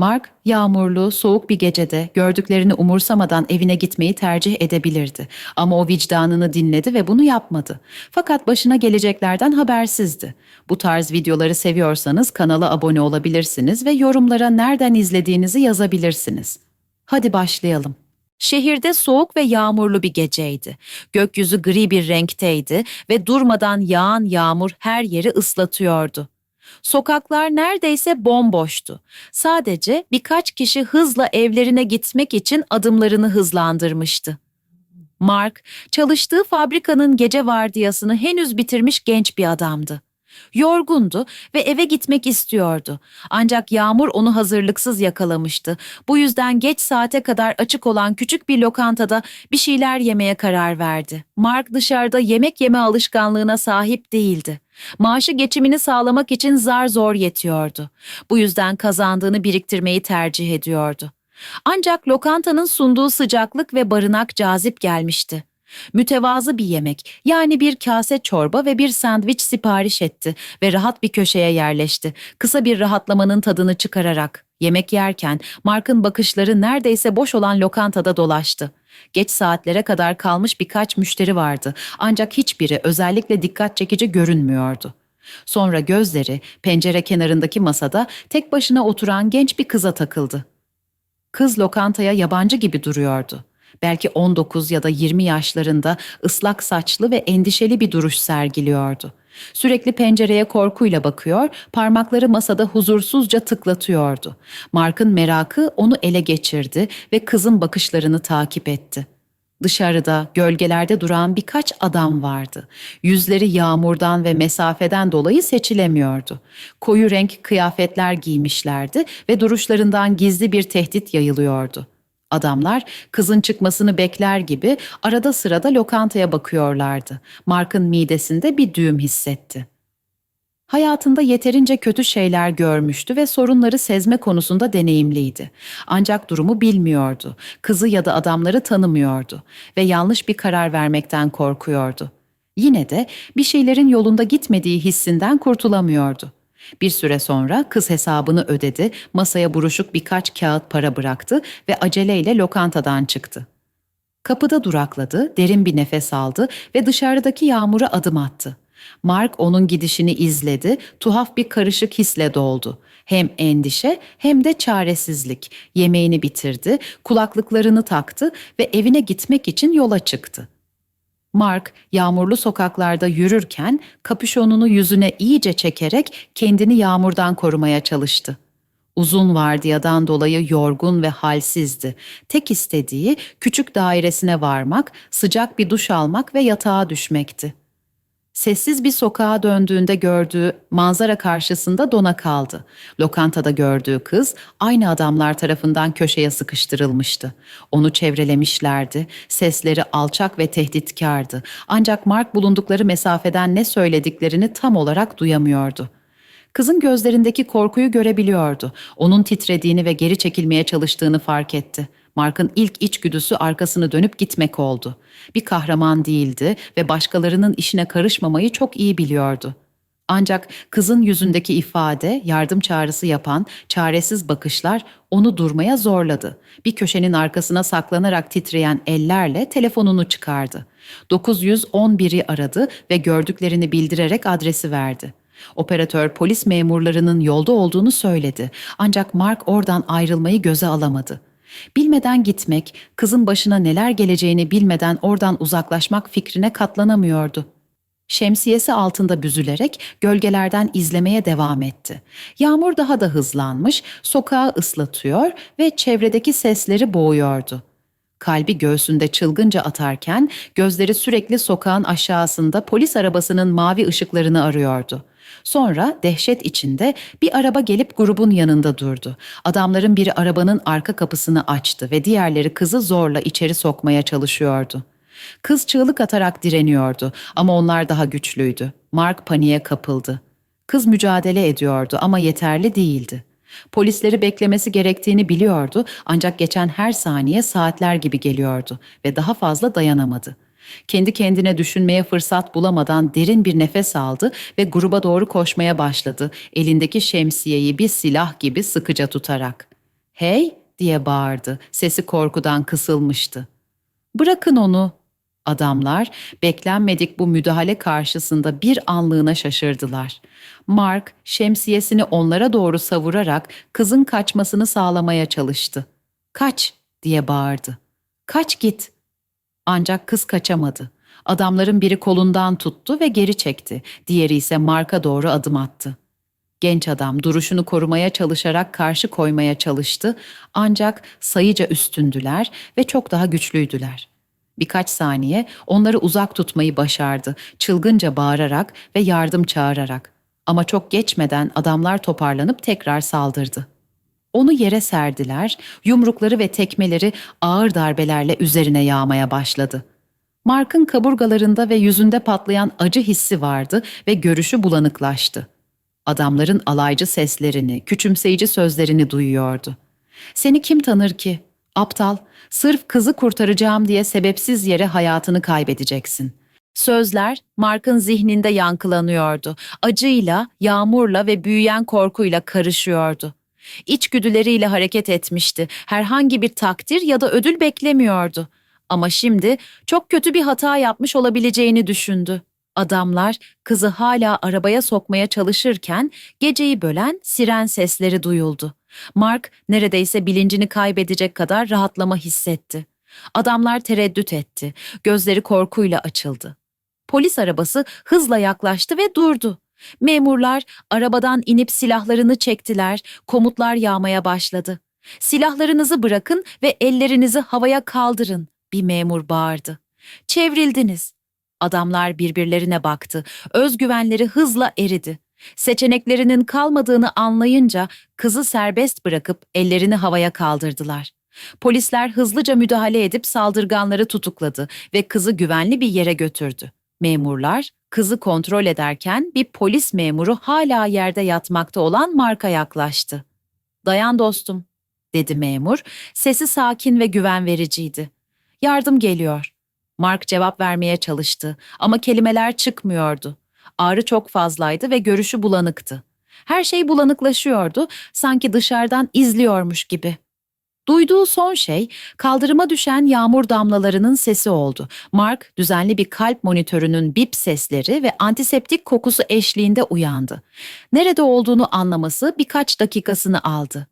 Mark, yağmurlu, soğuk bir gecede gördüklerini umursamadan evine gitmeyi tercih edebilirdi. Ama o vicdanını dinledi ve bunu yapmadı. Fakat başına geleceklerden habersizdi. Bu tarz videoları seviyorsanız kanala abone olabilirsiniz ve yorumlara nereden izlediğinizi yazabilirsiniz. Hadi başlayalım. Şehirde soğuk ve yağmurlu bir geceydi. Gökyüzü gri bir renkteydi ve durmadan yağan yağmur her yeri ıslatıyordu. Sokaklar neredeyse bomboştu. Sadece birkaç kişi hızla evlerine gitmek için adımlarını hızlandırmıştı. Mark, çalıştığı fabrikanın gece vardiyasını henüz bitirmiş genç bir adamdı. Yorgundu ve eve gitmek istiyordu. Ancak yağmur onu hazırlıksız yakalamıştı. Bu yüzden geç saate kadar açık olan küçük bir lokantada bir şeyler yemeye karar verdi. Mark dışarıda yemek yeme alışkanlığına sahip değildi. Maaşı geçimini sağlamak için zar zor yetiyordu. Bu yüzden kazandığını biriktirmeyi tercih ediyordu. Ancak lokantanın sunduğu sıcaklık ve barınak cazip gelmişti. Mütevazı bir yemek, yani bir kase çorba ve bir sandviç sipariş etti ve rahat bir köşeye yerleşti. Kısa bir rahatlamanın tadını çıkararak. Yemek yerken Mark'ın bakışları neredeyse boş olan lokantada dolaştı. Geç saatlere kadar kalmış birkaç müşteri vardı ancak hiçbiri özellikle dikkat çekici görünmüyordu. Sonra gözleri pencere kenarındaki masada tek başına oturan genç bir kıza takıldı. Kız lokantaya yabancı gibi duruyordu. Belki 19 ya da 20 yaşlarında ıslak saçlı ve endişeli bir duruş sergiliyordu. Sürekli pencereye korkuyla bakıyor, parmakları masada huzursuzca tıklatıyordu. Mark'ın merakı onu ele geçirdi ve kızın bakışlarını takip etti. Dışarıda, gölgelerde duran birkaç adam vardı. Yüzleri yağmurdan ve mesafeden dolayı seçilemiyordu. Koyu renk kıyafetler giymişlerdi ve duruşlarından gizli bir tehdit yayılıyordu. Adamlar kızın çıkmasını bekler gibi arada sırada lokantaya bakıyorlardı. Mark'ın midesinde bir düğüm hissetti. Hayatında yeterince kötü şeyler görmüştü ve sorunları sezme konusunda deneyimliydi. Ancak durumu bilmiyordu. Kızı ya da adamları tanımıyordu ve yanlış bir karar vermekten korkuyordu. Yine de bir şeylerin yolunda gitmediği hissinden kurtulamıyordu. Bir süre sonra kız hesabını ödedi, masaya buruşuk birkaç kağıt para bıraktı ve aceleyle lokantadan çıktı. Kapıda durakladı, derin bir nefes aldı ve dışarıdaki yağmura adım attı. Mark onun gidişini izledi, tuhaf bir karışık hisle doldu. Hem endişe hem de çaresizlik. Yemeğini bitirdi, kulaklıklarını taktı ve evine gitmek için yola çıktı. Mark yağmurlu sokaklarda yürürken kapüşonunu yüzüne iyice çekerek kendini yağmurdan korumaya çalıştı. Uzun vardiyadan dolayı yorgun ve halsizdi. Tek istediği küçük dairesine varmak, sıcak bir duş almak ve yatağa düşmekti. Sessiz bir sokağa döndüğünde gördüğü manzara karşısında dona kaldı. Lokantada gördüğü kız aynı adamlar tarafından köşeye sıkıştırılmıştı. Onu çevrelemişlerdi. Sesleri alçak ve tehditkardı. Ancak Mark bulundukları mesafeden ne söylediklerini tam olarak duyamıyordu. Kızın gözlerindeki korkuyu görebiliyordu. Onun titrediğini ve geri çekilmeye çalıştığını fark etti. Mark'ın ilk içgüdüsü arkasını dönüp gitmek oldu. Bir kahraman değildi ve başkalarının işine karışmamayı çok iyi biliyordu. Ancak kızın yüzündeki ifade, yardım çağrısı yapan çaresiz bakışlar onu durmaya zorladı. Bir köşenin arkasına saklanarak titreyen ellerle telefonunu çıkardı. 911'i aradı ve gördüklerini bildirerek adresi verdi. Operatör polis memurlarının yolda olduğunu söyledi. Ancak Mark oradan ayrılmayı göze alamadı. Bilmeden gitmek, kızın başına neler geleceğini bilmeden oradan uzaklaşmak fikrine katlanamıyordu. Şemsiyesi altında büzülerek gölgelerden izlemeye devam etti. Yağmur daha da hızlanmış, sokağı ıslatıyor ve çevredeki sesleri boğuyordu. Kalbi göğsünde çılgınca atarken gözleri sürekli sokağın aşağısında polis arabasının mavi ışıklarını arıyordu. Sonra dehşet içinde bir araba gelip grubun yanında durdu. Adamların biri arabanın arka kapısını açtı ve diğerleri kızı zorla içeri sokmaya çalışıyordu. Kız çığlık atarak direniyordu ama onlar daha güçlüydü. Mark paniğe kapıldı. Kız mücadele ediyordu ama yeterli değildi. Polisleri beklemesi gerektiğini biliyordu ancak geçen her saniye saatler gibi geliyordu ve daha fazla dayanamadı. Kendi kendine düşünmeye fırsat bulamadan derin bir nefes aldı ve gruba doğru koşmaya başladı, elindeki şemsiyeyi bir silah gibi sıkıca tutarak. Hey diye bağırdı. Sesi korkudan kısılmıştı. Bırakın onu. Adamlar beklenmedik bu müdahale karşısında bir anlığına şaşırdılar. Mark şemsiyesini onlara doğru savurarak kızın kaçmasını sağlamaya çalıştı. Kaç diye bağırdı. Kaç git. Ancak kız kaçamadı. Adamların biri kolundan tuttu ve geri çekti. Diğeri ise Mark'a doğru adım attı. Genç adam duruşunu korumaya çalışarak karşı koymaya çalıştı ancak sayıca üstündüler ve çok daha güçlüydüler. Birkaç saniye onları uzak tutmayı başardı, çılgınca bağırarak ve yardım çağırarak. Ama çok geçmeden adamlar toparlanıp tekrar saldırdı. Onu yere serdiler, yumrukları ve tekmeleri ağır darbelerle üzerine yağmaya başladı. Mark'ın kaburgalarında ve yüzünde patlayan acı hissi vardı ve görüşü bulanıklaştı. Adamların alaycı seslerini, küçümseyici sözlerini duyuyordu. Seni kim tanır ki? Aptal, sırf kızı kurtaracağım diye sebepsiz yere hayatını kaybedeceksin. Sözler Mark'ın zihninde yankılanıyordu. Acıyla, yağmurla ve büyüyen korkuyla karışıyordu. İçgüdüleriyle hareket etmişti. Herhangi bir takdir ya da ödül beklemiyordu. Ama şimdi çok kötü bir hata yapmış olabileceğini düşündü. Adamlar kızı hala arabaya sokmaya çalışırken geceyi bölen siren sesleri duyuldu. Mark neredeyse bilincini kaybedecek kadar rahatlama hissetti. Adamlar tereddüt etti. Gözleri korkuyla açıldı. Polis arabası hızla yaklaştı ve durdu. Memurlar arabadan inip silahlarını çektiler, komutlar yağmaya başladı. Silahlarınızı bırakın ve ellerinizi havaya kaldırın, bir memur bağırdı. Çevrildiniz. Adamlar birbirlerine baktı. Özgüvenleri hızla eridi. Seçeneklerinin kalmadığını anlayınca kızı serbest bırakıp ellerini havaya kaldırdılar. Polisler hızlıca müdahale edip saldırganları tutukladı ve kızı güvenli bir yere götürdü. Memurlar kızı kontrol ederken bir polis memuru hala yerde yatmakta olan Mark'a yaklaştı. "Dayan dostum." dedi memur. Sesi sakin ve güven vericiydi. "Yardım geliyor." Mark cevap vermeye çalıştı ama kelimeler çıkmıyordu. Ağrı çok fazlaydı ve görüşü bulanıktı. Her şey bulanıklaşıyordu, sanki dışarıdan izliyormuş gibi. Duyduğu son şey kaldırıma düşen yağmur damlalarının sesi oldu. Mark düzenli bir kalp monitörünün bip sesleri ve antiseptik kokusu eşliğinde uyandı. Nerede olduğunu anlaması birkaç dakikasını aldı.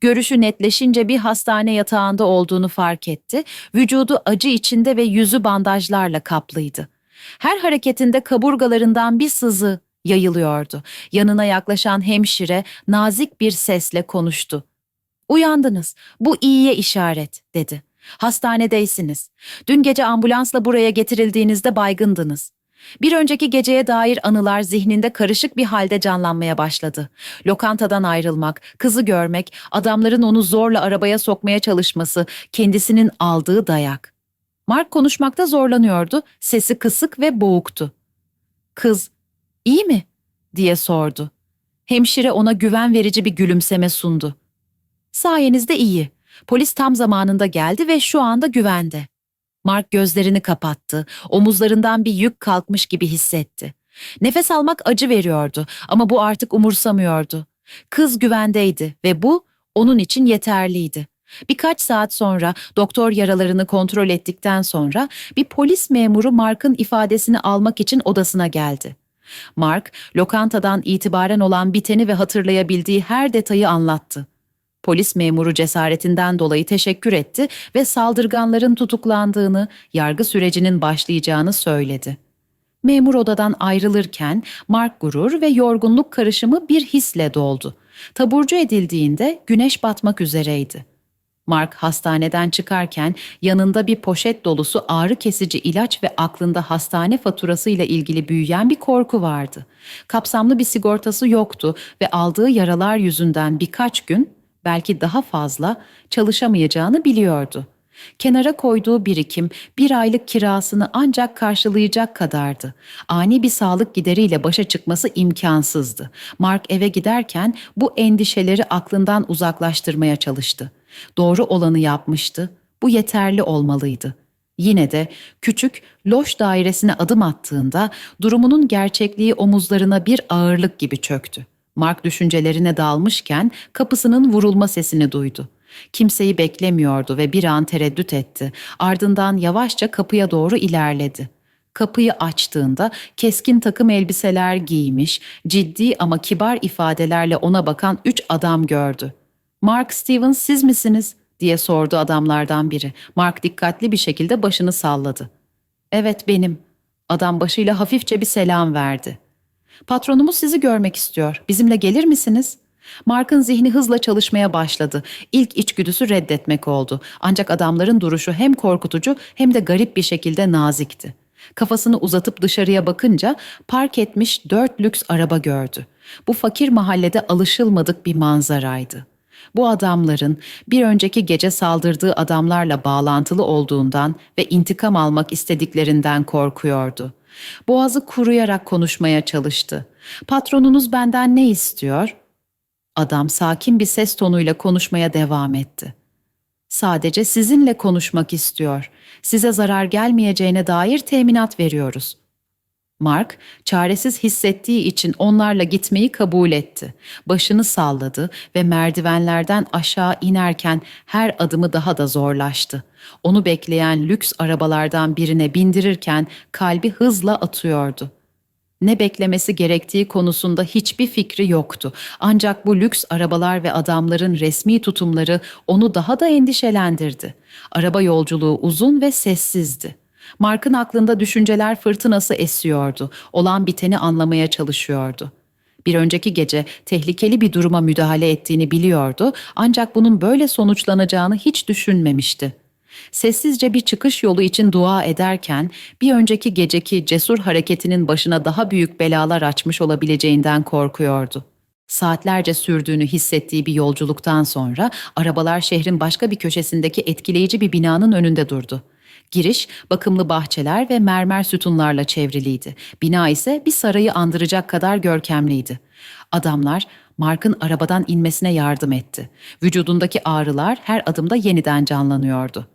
Görüşü netleşince bir hastane yatağında olduğunu fark etti. Vücudu acı içinde ve yüzü bandajlarla kaplıydı. Her hareketinde kaburgalarından bir sızı yayılıyordu. Yanına yaklaşan hemşire nazik bir sesle konuştu. Uyandınız. Bu iyiye işaret, dedi. Hastanedeysiniz. Dün gece ambulansla buraya getirildiğinizde baygındınız. Bir önceki geceye dair anılar zihninde karışık bir halde canlanmaya başladı. Lokantadan ayrılmak, kızı görmek, adamların onu zorla arabaya sokmaya çalışması, kendisinin aldığı dayak. Mark konuşmakta zorlanıyordu, sesi kısık ve boğuktu. Kız, iyi mi? diye sordu. Hemşire ona güven verici bir gülümseme sundu. Sayenizde iyi. Polis tam zamanında geldi ve şu anda güvende. Mark gözlerini kapattı. Omuzlarından bir yük kalkmış gibi hissetti. Nefes almak acı veriyordu ama bu artık umursamıyordu. Kız güvendeydi ve bu onun için yeterliydi. Birkaç saat sonra doktor yaralarını kontrol ettikten sonra bir polis memuru Mark'ın ifadesini almak için odasına geldi. Mark, lokantadan itibaren olan biteni ve hatırlayabildiği her detayı anlattı. Polis memuru cesaretinden dolayı teşekkür etti ve saldırganların tutuklandığını, yargı sürecinin başlayacağını söyledi. Memur odadan ayrılırken Mark gurur ve yorgunluk karışımı bir hisle doldu. Taburcu edildiğinde güneş batmak üzereydi. Mark hastaneden çıkarken yanında bir poşet dolusu ağrı kesici ilaç ve aklında hastane faturasıyla ilgili büyüyen bir korku vardı. Kapsamlı bir sigortası yoktu ve aldığı yaralar yüzünden birkaç gün belki daha fazla çalışamayacağını biliyordu. Kenara koyduğu birikim bir aylık kirasını ancak karşılayacak kadardı. Ani bir sağlık gideriyle başa çıkması imkansızdı. Mark eve giderken bu endişeleri aklından uzaklaştırmaya çalıştı. Doğru olanı yapmıştı. Bu yeterli olmalıydı. Yine de küçük, loş dairesine adım attığında durumunun gerçekliği omuzlarına bir ağırlık gibi çöktü. Mark düşüncelerine dalmışken kapısının vurulma sesini duydu. Kimseyi beklemiyordu ve bir an tereddüt etti. Ardından yavaşça kapıya doğru ilerledi. Kapıyı açtığında keskin takım elbiseler giymiş, ciddi ama kibar ifadelerle ona bakan üç adam gördü. Mark Stevens siz misiniz? diye sordu adamlardan biri. Mark dikkatli bir şekilde başını salladı. Evet benim. Adam başıyla hafifçe bir selam verdi. Patronumuz sizi görmek istiyor. Bizimle gelir misiniz? Mark'ın zihni hızla çalışmaya başladı. İlk içgüdüsü reddetmek oldu. Ancak adamların duruşu hem korkutucu hem de garip bir şekilde nazikti. Kafasını uzatıp dışarıya bakınca park etmiş dört lüks araba gördü. Bu fakir mahallede alışılmadık bir manzaraydı. Bu adamların bir önceki gece saldırdığı adamlarla bağlantılı olduğundan ve intikam almak istediklerinden korkuyordu. Boğazı kuruyarak konuşmaya çalıştı. Patronunuz benden ne istiyor? Adam sakin bir ses tonuyla konuşmaya devam etti. Sadece sizinle konuşmak istiyor. Size zarar gelmeyeceğine dair teminat veriyoruz. Mark, çaresiz hissettiği için onlarla gitmeyi kabul etti. Başını salladı ve merdivenlerden aşağı inerken her adımı daha da zorlaştı. Onu bekleyen lüks arabalardan birine bindirirken kalbi hızla atıyordu. Ne beklemesi gerektiği konusunda hiçbir fikri yoktu. Ancak bu lüks arabalar ve adamların resmi tutumları onu daha da endişelendirdi. Araba yolculuğu uzun ve sessizdi. Mark'ın aklında düşünceler fırtınası esiyordu. Olan biteni anlamaya çalışıyordu. Bir önceki gece tehlikeli bir duruma müdahale ettiğini biliyordu ancak bunun böyle sonuçlanacağını hiç düşünmemişti. Sessizce bir çıkış yolu için dua ederken bir önceki geceki cesur hareketinin başına daha büyük belalar açmış olabileceğinden korkuyordu. Saatlerce sürdüğünü hissettiği bir yolculuktan sonra arabalar şehrin başka bir köşesindeki etkileyici bir binanın önünde durdu. Giriş bakımlı bahçeler ve mermer sütunlarla çevriliydi. Bina ise bir sarayı andıracak kadar görkemliydi. Adamlar Mark'ın arabadan inmesine yardım etti. Vücudundaki ağrılar her adımda yeniden canlanıyordu.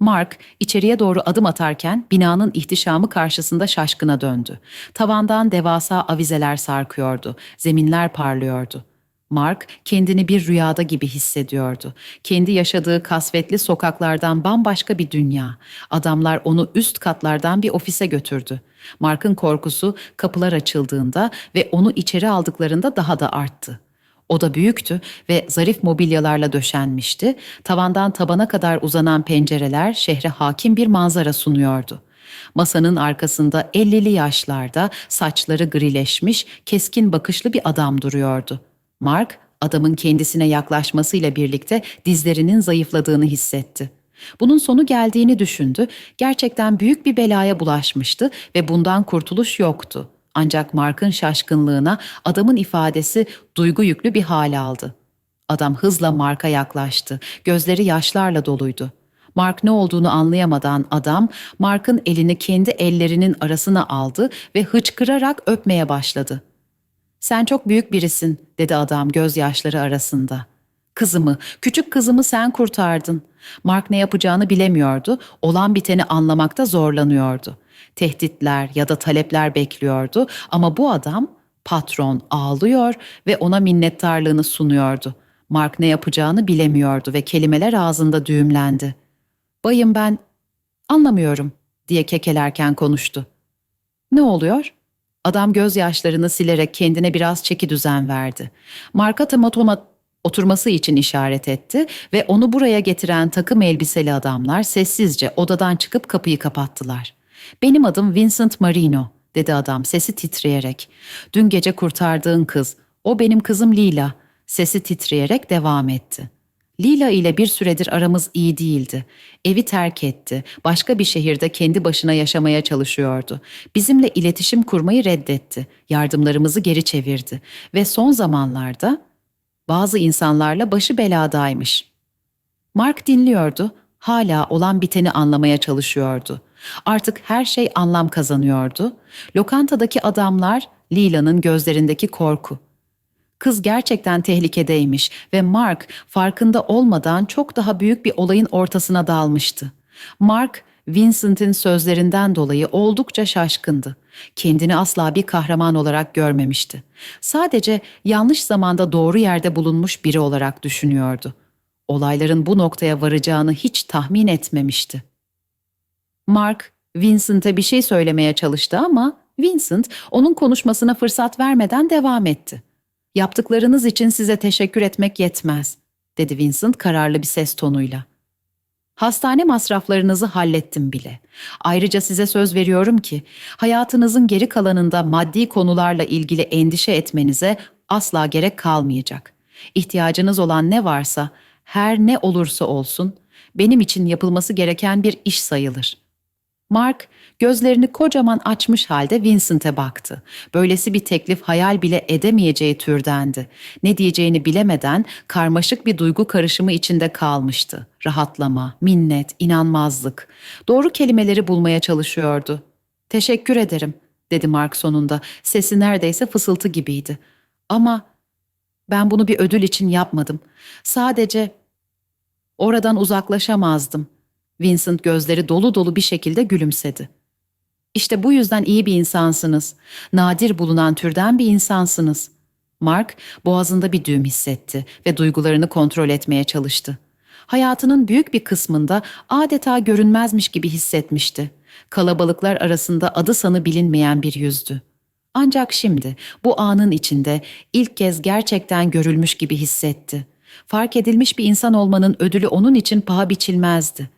Mark içeriye doğru adım atarken binanın ihtişamı karşısında şaşkına döndü. Tavandan devasa avizeler sarkıyordu. Zeminler parlıyordu. Mark kendini bir rüyada gibi hissediyordu. Kendi yaşadığı kasvetli sokaklardan bambaşka bir dünya. Adamlar onu üst katlardan bir ofise götürdü. Mark'ın korkusu kapılar açıldığında ve onu içeri aldıklarında daha da arttı. Oda büyüktü ve zarif mobilyalarla döşenmişti. Tavandan tabana kadar uzanan pencereler şehre hakim bir manzara sunuyordu. Masanın arkasında 50'li yaşlarda saçları grileşmiş, keskin bakışlı bir adam duruyordu. Mark, adamın kendisine yaklaşmasıyla birlikte dizlerinin zayıfladığını hissetti. Bunun sonu geldiğini düşündü. Gerçekten büyük bir belaya bulaşmıştı ve bundan kurtuluş yoktu. Ancak Mark'ın şaşkınlığına adamın ifadesi duygu yüklü bir hal aldı. Adam hızla Mark'a yaklaştı. Gözleri yaşlarla doluydu. Mark ne olduğunu anlayamadan adam Mark'ın elini kendi ellerinin arasına aldı ve hıçkırarak öpmeye başladı. Sen çok büyük birisin, dedi adam gözyaşları arasında. Kızımı, küçük kızımı sen kurtardın. Mark ne yapacağını bilemiyordu, olan biteni anlamakta zorlanıyordu. Tehditler ya da talepler bekliyordu ama bu adam, patron, ağlıyor ve ona minnettarlığını sunuyordu. Mark ne yapacağını bilemiyordu ve kelimeler ağzında düğümlendi. Bayım ben, anlamıyorum diye kekelerken konuştu. Ne oluyor? Adam gözyaşlarını silerek kendine biraz çeki düzen verdi. Marka tomatoma oturması için işaret etti ve onu buraya getiren takım elbiseli adamlar sessizce odadan çıkıp kapıyı kapattılar. Benim adım Vincent Marino, dedi adam sesi titreyerek. Dün gece kurtardığın kız, o benim kızım Lila. Sesi titreyerek devam etti. Lila ile bir süredir aramız iyi değildi. Evi terk etti. Başka bir şehirde kendi başına yaşamaya çalışıyordu. Bizimle iletişim kurmayı reddetti. Yardımlarımızı geri çevirdi ve son zamanlarda bazı insanlarla başı beladaymış. Mark dinliyordu. Hala olan biteni anlamaya çalışıyordu. Artık her şey anlam kazanıyordu. Lokantadaki adamlar Lila'nın gözlerindeki korku. Kız gerçekten tehlikedeymiş ve Mark farkında olmadan çok daha büyük bir olayın ortasına dalmıştı. Mark, Vincent'in sözlerinden dolayı oldukça şaşkındı. Kendini asla bir kahraman olarak görmemişti. Sadece yanlış zamanda doğru yerde bulunmuş biri olarak düşünüyordu. Olayların bu noktaya varacağını hiç tahmin etmemişti. Mark, Vincent'e bir şey söylemeye çalıştı ama Vincent onun konuşmasına fırsat vermeden devam etti. Yaptıklarınız için size teşekkür etmek yetmez, dedi Vincent kararlı bir ses tonuyla. Hastane masraflarınızı hallettim bile. Ayrıca size söz veriyorum ki hayatınızın geri kalanında maddi konularla ilgili endişe etmenize asla gerek kalmayacak. İhtiyacınız olan ne varsa, her ne olursa olsun benim için yapılması gereken bir iş sayılır. Mark gözlerini kocaman açmış halde Vincent'e baktı. Böylesi bir teklif hayal bile edemeyeceği türdendi. Ne diyeceğini bilemeden karmaşık bir duygu karışımı içinde kalmıştı. Rahatlama, minnet, inanmazlık. Doğru kelimeleri bulmaya çalışıyordu. Teşekkür ederim, dedi Mark sonunda. Sesi neredeyse fısıltı gibiydi. Ama ben bunu bir ödül için yapmadım. Sadece oradan uzaklaşamazdım. Vincent gözleri dolu dolu bir şekilde gülümsedi. İşte bu yüzden iyi bir insansınız. Nadir bulunan türden bir insansınız. Mark boğazında bir düğüm hissetti ve duygularını kontrol etmeye çalıştı. Hayatının büyük bir kısmında adeta görünmezmiş gibi hissetmişti. Kalabalıklar arasında adı sanı bilinmeyen bir yüzdü. Ancak şimdi bu anın içinde ilk kez gerçekten görülmüş gibi hissetti. Fark edilmiş bir insan olmanın ödülü onun için paha biçilmezdi.